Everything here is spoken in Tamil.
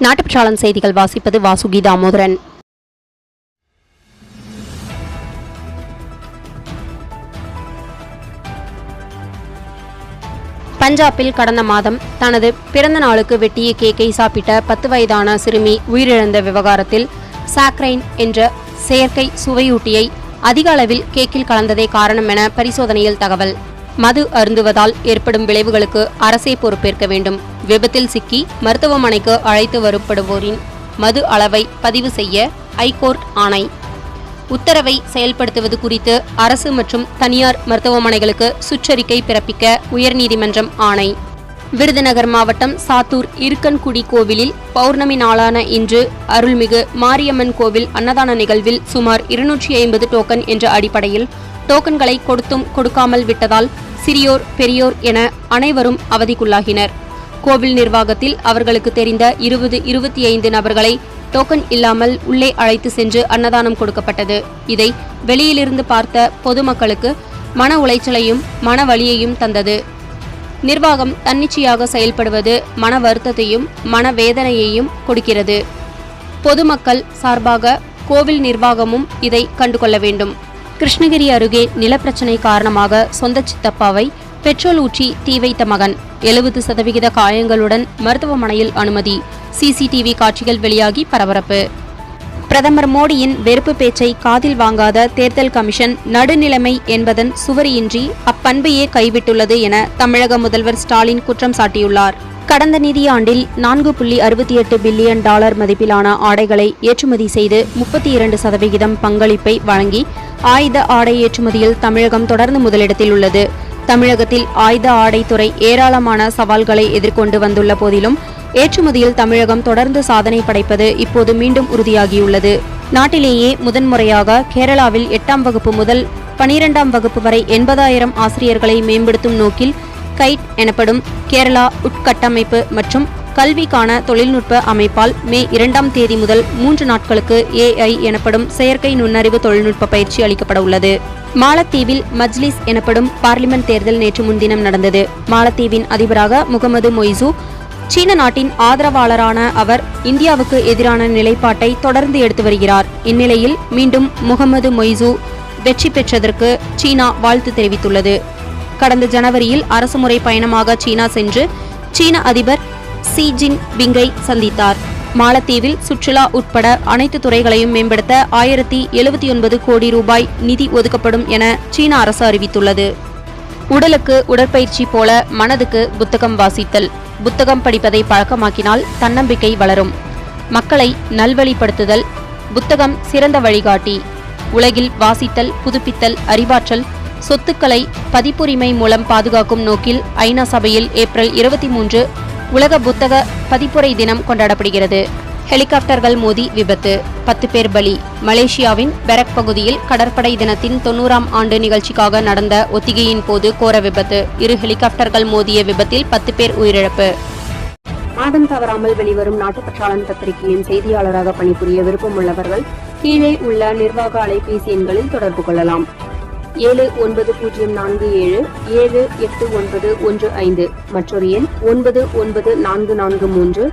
நாட்டுப்பற்றாளன் செய்திகள் வாசிப்பது வாசுகி தாமோதரன் பஞ்சாபில் கடந்த மாதம் தனது பிறந்த நாளுக்கு வெட்டிய கேக்கை சாப்பிட்ட பத்து வயதான சிறுமி உயிரிழந்த விவகாரத்தில் சாக்ரைன் என்ற செயற்கை சுவையூட்டியை அதிக அளவில் கேக்கில் கலந்ததே காரணம் என பரிசோதனையில் தகவல். மது அருந்துவதால் ஏற்படும் விளைவுகளுக்கு அரசே பொறுப்பேற்க வேண்டும். விபத்தில் சிக்கி மருத்துவமனைக்கு அழைத்து வரப்படுவோரின் மது அளவை பதிவு செய்ய ஐகோர்ட் ஆணை. உத்தரவை செயல்படுத்துவது குறித்து அரசு மற்றும் தனியார் மருத்துவமனைகளுக்கு சுற்றறிக்கை பிறப்பிக்க உயர்நீதிமன்றம் ஆணை. விருதுநகர் மாவட்டம் சாத்தூர் இருக்கன்குடி கோவிலில் பௌர்ணமி நாளான இன்று அருள்மிகு மாரியம்மன் கோவில் அன்னதான நிகழ்வில் சுமார் இருநூற்றி ஐம்பது டோக்கன் என்ற அடிப்படையில் டோக்கன்களை கொடுத்தும் கொடுக்காமல் விட்டதால் சிறியோர் பெரியோர் என அனைவரும் அவதிக்குள்ளாகினர். கோவில் நிர்வாகத்தில் அவர்களுக்கு தெரிந்த இருபது இருபத்தி ஐந்து நபர்களை டோக்கன் இல்லாமல் உள்ளே அழைத்து சென்று அன்னதானம் கொடுக்கப்பட்டது. இதை வெளியிலிருந்து பார்த்த பொதுமக்களுக்கு மன உளைச்சலையும் மன வலியையும் தந்தது. நிர்வாகம் தன்னிச்சையாக செயல்படுவது மன வருத்தத்தையும் மனவேதனையையும் கொடுக்கிறது. பொதுமக்கள் சார்பாக கோவில் நிர்வாகமும் இதை கண்டுகொள்ள வேண்டும். கிருஷ்ணகிரி அருகே நிலப்பிரச்சனை காரணமாக சொந்த சித்தப்பாவை பெட்ரோல் ஊற்றி தீ வைத்த மகன். எழுபது சதவிகித காயங்களுடன் மருத்துவமனையில் அனுமதி. சிசிடிவி காட்சிகள் வெளியாகி பரபரப்பு. பிரதமர் மோடியின் வெறுப்பு பேச்சை காதில் வாங்காத தேர்தல் கமிஷன் நடுநிலைமை என்பதன் சுவரியின்றி அப்பண்பையே கைவிட்டுள்ளது என தமிழக முதல்வர் ஸ்டாலின் குற்றம் சாட்டியுள்ளார். கடந்த நிதியாண்டில் நான்கு புள்ளி அறுபத்தி எட்டு பில்லியன் டாலர் மதிப்பிலான ஆடைகளை ஏற்றுமதி செய்து முப்பத்தி இரண்டு சதவிகிதம் பங்களிப்பை வழங்கி ஆயுத ஆடை ஏற்றுமதியில் தமிழகம் தொடர்ந்து முதலிடத்தில் உள்ளது. தமிழகத்தில் ஆயுத ஆடைத்துறை ஏராளமான சவால்களை எதிர்கொண்டு வந்துள்ள போதிலும் ஏற்றுமதியில் தமிழகம் தொடர்ந்து சாதனை படைப்பது இப்போது மீண்டும் உறுதியாகியுள்ளது. நாட்டிலேயே முதன்முறையாக கேரளாவில் எட்டாம் வகுப்பு முதல் பனிரெண்டாம் வகுப்பு வரை எண்பதாயிரம் ஆசிரியர்களை மேம்படுத்தும் நோக்கில் கைட் எனப்படும் கேரளா உட்கட்டமைப்பு மற்றும் கல்விக்கான தொழில்நுட்ப அமைப்பால் மே இரண்டாம் தேதி முதல் மூன்று நாட்களுக்கு ஏஐ எனப்படும் செயற்கை நுண்ணறிவு தொழில்நுட்ப பயிற்சி அளிக்கப்பட உள்ளது. மாலத்தீவில் மஜ்லிஸ் எனப்படும் பார்லிமெண்ட் தேர்தல் நேற்று முன்தினம் நடந்தது. மாலத்தீவின் அதிபராக முகமது மொய்சு சீன நாட்டின் ஆதரவாளரான அவர் இந்தியாவுக்கு எதிரான நிலைப்பாட்டை தொடர்ந்து எடுத்து வருகிறார். இந்நிலையில் மீண்டும் முகமது மொய்சு வெற்றி பெற்றதற்கு சீனா வாழ்த்து தெரிவித்துள்ளது. கடந்த ஜனவரியில் அரசுமுறை பயணமாக சீனா சென்று சீன அதிபர் சி ஜின் பிங்கை சந்தித்தார். மாலத்தீவில் சுற்றுலா உட்பட அனைத்து துறைகளையும் மேம்படுத்த ஆயிரத்தி எழுபத்தி ஒன்பது கோடி ரூபாய் நிதி ஒதுக்கப்படும் என சீன அரசு அறிவித்துள்ளது. உடலுக்கு உடற்பயிற்சி போல மனதுக்கு புத்தகம் வாசித்தல். புத்தகம் படிப்பதை பழக்கமாக்கினால் தன்னம்பிக்கை வளரும். மக்களை நல்வழிப்படுத்துதல். புத்தகம் சிறந்த வழிகாட்டி. உலகில் வாசித்தல் புதுப்பித்தல் அறிவாற்றல் சொத்துக்களை பதிப்புரிமை மூலம் பாதுகாக்கும் நோக்கில் ஐநா சபையில் ஏப்ரல் இருபத்தி மூன்று உலக புத்தக பதிப்புரை தினம் கொண்டாடப்படுகிறது. ஹெலிகாப்டர்கள் மோதி விபத்து. பத்து பேர் பலி. மலேசியாவின் பெரக் பகுதியில் கடற்படை தினத்தின் தொன்னூறாம் ஆண்டு நிகழ்ச்சிக்காக நடந்த ஒத்திகையின் போது கோர விபத்து. இரு ஹெலிகாப்டர்கள் மோதிய விபத்தில் பத்து பேர் உயிரிழப்பு. மாதம் தவறாமல் வெளிவரும் நாட்டுப்பற்றாளன் பத்திரிகையின் செய்தியாளராக பணிபுரிய விருப்பமுள்ளவர்கள் கீழே உள்ள நிர்வாக அலைபேசி எண்களில் தொடர்பு கொள்ளலாம். ஏழு ஒன்பது பூஜ்ஜியம் நான்கு ஏழு ஏழு எட்டு ஒன்பது ஒன்று ஐந்து மற்றொரு எண் ஒன்பது ஒன்பது நான்கு நான்கு மூன்று